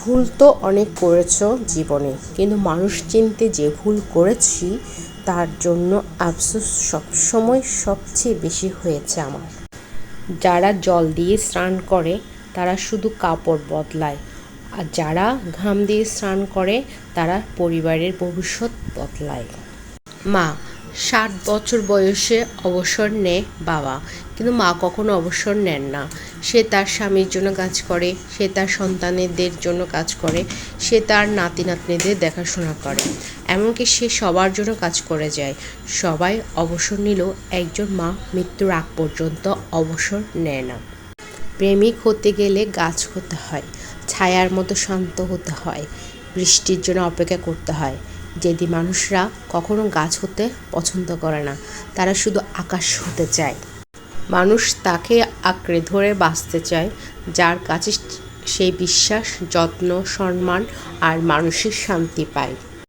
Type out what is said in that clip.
ভুল তো অনেক করেছ জীবনে, কিন্তু মানুষ চিনতে যে ভুল করেছি, তার জন্য আফসোস সবসময় সবচেয়ে বেশি হয়েছে আমার। যারা জল দিয়ে স্নান করে, তারা শুধু কাপড় বদলায়, আর যারা ঘাম দিয়ে স্নান করে, তারা পরিবারের ভবিষ্যৎ বদলায়। মা ষাট বছর বয়সে অবসর নেয় বাবা। কিন্তু মা কখনো অবসর নেন না। সে তার স্বামীর জন্য কাজ করে, সে তার সন্তানেদের জন্য কাজ করে, সে তার নাতি নাতনিদের দেখাশোনা করে। এমনকি সে সবার জন্য কাজ করে যায়। সবাই অবসর নিলেও একজন মা মৃত্যুর আগ পর্যন্ত অবসর নেয় না। প্রেমিক হতে গেলে গাছ হতে হয়, ছায়ার মতো শান্ত হতে হয়, বৃষ্টির জন্য অপেক্ষা করতে হয়। যেদি মানুষরা কখনো গাছ হতে পছন্দ করে না, তারা শুধু আকাশ হতে চায়। মানুষ তাকে আঁকড়ে ধরে বাঁচতে চায়, যার কাছে সেই বিশ্বাস, যত্ন, সম্মান আর মানসিক শান্তি পায়।